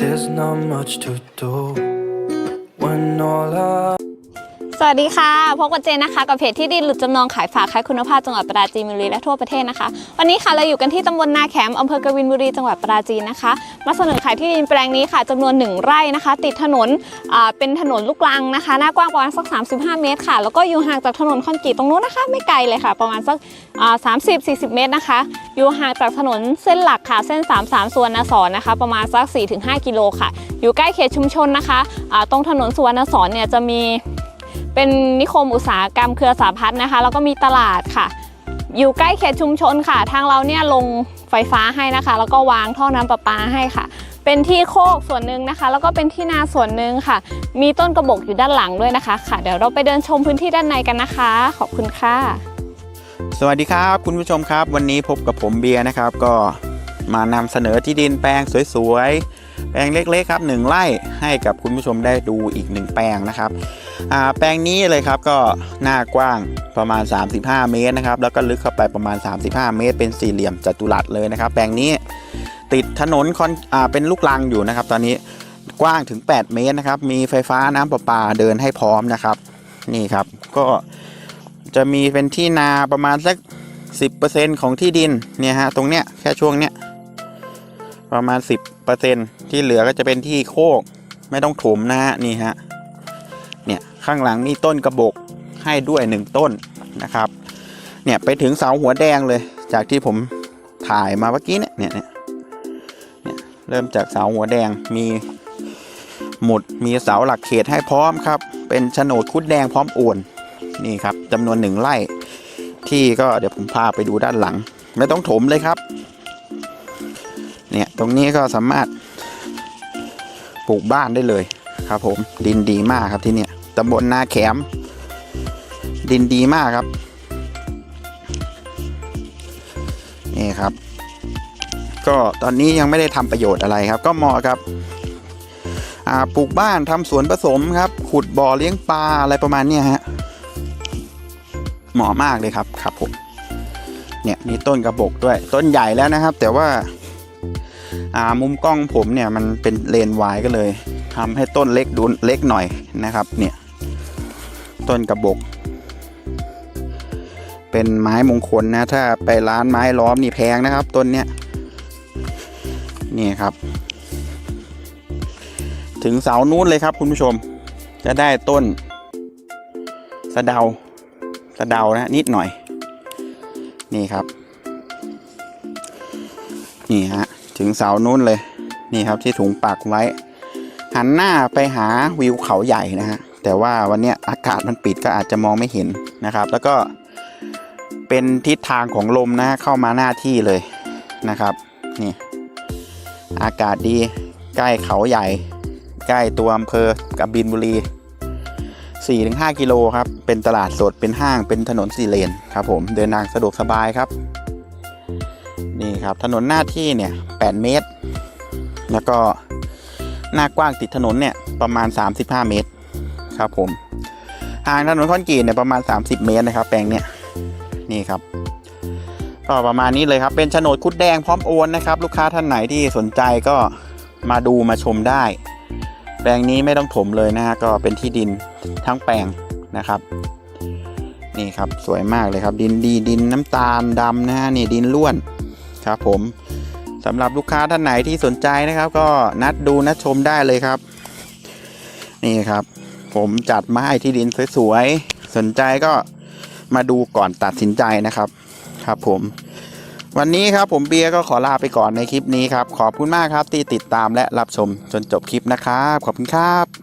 There's not much to do when all I สวัสดีค่ะพบกับเจนนะคะ กับเพจที่ดินหลุดจำนองขายฝากขายคุณภาพจังหวัดปราจีนบุรีและทั่วประเทศนะคะ วันนี้ค่ะเราอยู่กันที่ตำบลนาแขมอำเภอกบินบุรีจังหวัดปราจีนนะคะ มาเสนอขายที่ดินแปลงนี้ค่ะจำนวนหนึ่งไร่นะคะ ติดถนนเป็นถนนลูกรังนะคะ หน้ากว้างประมาณสัก 35 เมตรค่ะ แล้วก็อยู่ห่างจากถนนคอนกรีตตรงนู้นนะคะ ไม่ไกลเลยค่ะ ประมาณสักสามสิบสี่สิบเมตรนะคะ อยู่ห่างจากถนนเส้นหลักค่ะเส้น 33สุวรรณสอนนะคะ ประมาณสัก 4-5 กิโลค่ะ อยู่ใกล้เขตชุมชนนะคะอ่าตรงถนนสุวรรณสอนเนี่ยจะมี เป็นนิคมอุตสาหกรรมเครือสาพัฒน์นะคะ แล้วก็มีตลาดค่ะ อยู่ใกล้เขตชุมชนค่ะ ทางเราเนี่ยลงไฟฟ้าให้นะคะ แล้วก็วางท่อน้ำประปาให้ค่ะ เป็นที่โคกส่วนหนึ่งนะคะ แล้วก็เป็นที่นาส่วนหนึ่งค่ะ มีต้นกระบอกอยู่ด้านหลังด้วยนะคะค่ะ เดี๋ยวเราไปเดินชมพื้นที่ด้านในกันนะคะ ขอบคุณค่ะ สวัสดีครับคุณผู้ชมครับ วันนี้พบกับผมเบียร์นะครับ ก็มานำเสนอที่ดินแปลงสวยๆ แปลงเล็กๆครับหนึ่งไร่ให้กับคุณผู้ชมได้ดูอีกหนึ่งแปลงนะครับแปลงนี้เลยครับก็หน้ากว้างประมาณ 35 เมตรนะครับแล้วก็ลึกเข้าไปประมาณ 35 เมตร เป็นสี่เหลี่ยมจัตุรัสเลยนะครับ แปลงนี้ติดถนนคอนอเป็นลูกรังอยู่นะครับ ตอนนี้กว้างถึง 8 เมตรนะครับ มีไฟฟ้าน้ำประปาเดินให้พร้อมนะครับ นี่ครับก็จะมีเป็นที่นาประมาณสัก 10%ของที่ดินเนี่ยฮะตรงเนี้ยแค่ช่วงเนี้ย ประมาณ 10%ที่เหลือก็จะเป็นที่โคกไม่ต้องถมนะฮะนี่ฮะเนี่ยข้างหลังมีต้นกระบอกให้ด้วยหนึ่งต้นนะครับ เนี่ยไปถึงเสาหัวแดงเลย จากที่ผมถ่ายมาเมื่อกี้เนี่ยเนี่ยเนี่ยเนี่ยเริ่มจากเสาหัวแดงมีหมุดมีเสาหลักเขตให้พร้อมครับ เป็นโฉนดคุดแดงพร้อมโอนนี่ครับจำนวนหนึ่งไร่ที่ก็เดี๋ยวผมพาไปดูด้านหลัง ไม่ต้องถมเลยครับ เนี่ยตรงนี้ก็สามารถปลูกบ้านได้เลยครับผมดินดีมากครับที่เนี่ยตำบลนาแขม ดินดีมากครับ นี่ครับ ก็ตอนนี้ยังไม่ได้ทำประโยชน์อะไรครับ ก็เหมาะกับปลูกบ้านทำสวนผสมครับ ขุดบ่อเลี้ยงปลาอะไรประมาณนี้ฮะเหมาะมากเลยครับครับผมเนี่ยมีต้นกระบอกด้วย ต้นใหญ่แล้วนะครับ แต่ว่า มุมกล้องผมเนี่ยมันเป็นเลนวายก็เลยทำให้ต้นเล็กดูเล็กหน่อยนะครับเนี่ยต้นกระบอกเป็นไม้มงคลนะ ถ้าไปร้านไม้ล้อมนี่แพงนะครับต้นเนี้ยนี่ครับ ถึงเสานู้นเลยครับคุณผู้ชม จะได้ต้น สะเดา สะเดานะนิดหน่อย นี่ครับ นี่ฮะ ถึงเสานู้นเลย นี่ครับที่ถุงปักไว้ หันหน้าไปหาวิวเขาใหญ่นะฮะแต่ว่าวันนี้อากาศมันปิดก็อาจจะมองไม่เห็นนะครับ แล้วก็เป็นทิศทางของลมนะเข้ามาหน้าที่เลยนะครับนี่อากาศดีใกล้เขาใหญ่ ใกล้ตัวอำเภอกบินบุรี 4-5 กิโลครับ เป็นตลาดสดเป็นห้างเป็นถนนสี่เลนครับผมเดินทางสะดวกสบายครับ นี่ครับถนนหน้าที่เนี่ย8เมตร แล้วก็หน้ากว้างติดถนนเนี่ยประมาณ 35 เมตรครับผมห่างถนนคอนกรีตเนี่ยประมาณ 30 เมตรนะครับ แปลงเนี่ยนี่ครับก็ประมาณนี้เลยครับเป็นโฉนดคุดแดงพร้อมโอนนะครับ ลูกค้าท่านไหนที่สนใจก็มาดูมาชมได้ แปลงนี้ไม่ต้องถมเลยนะฮะก็เป็นที่ดินทั้งแปลงนะครับ นี่ครับสวยมากเลยครับ ดินดีดินน้ำตาลดำนะฮะนี่ดินล้วน ครับผมสำหรับลูกค้าท่านไหนที่สนใจนะครับ ก็นัดดูนัดชมได้เลยครับ นี่ครับ ผมจัดมาให้ที่ดินสวยๆสนใจก็มาดูก่อนตัดสินใจนะครับ ครับผมวันนี้ครับผมเบียร์ก็ขอลาไปก่อนในคลิปนี้ครับ ขอบคุณมากครับที่ติดตามและรับชมจนจบคลิปนะครับ ขอบคุณครับ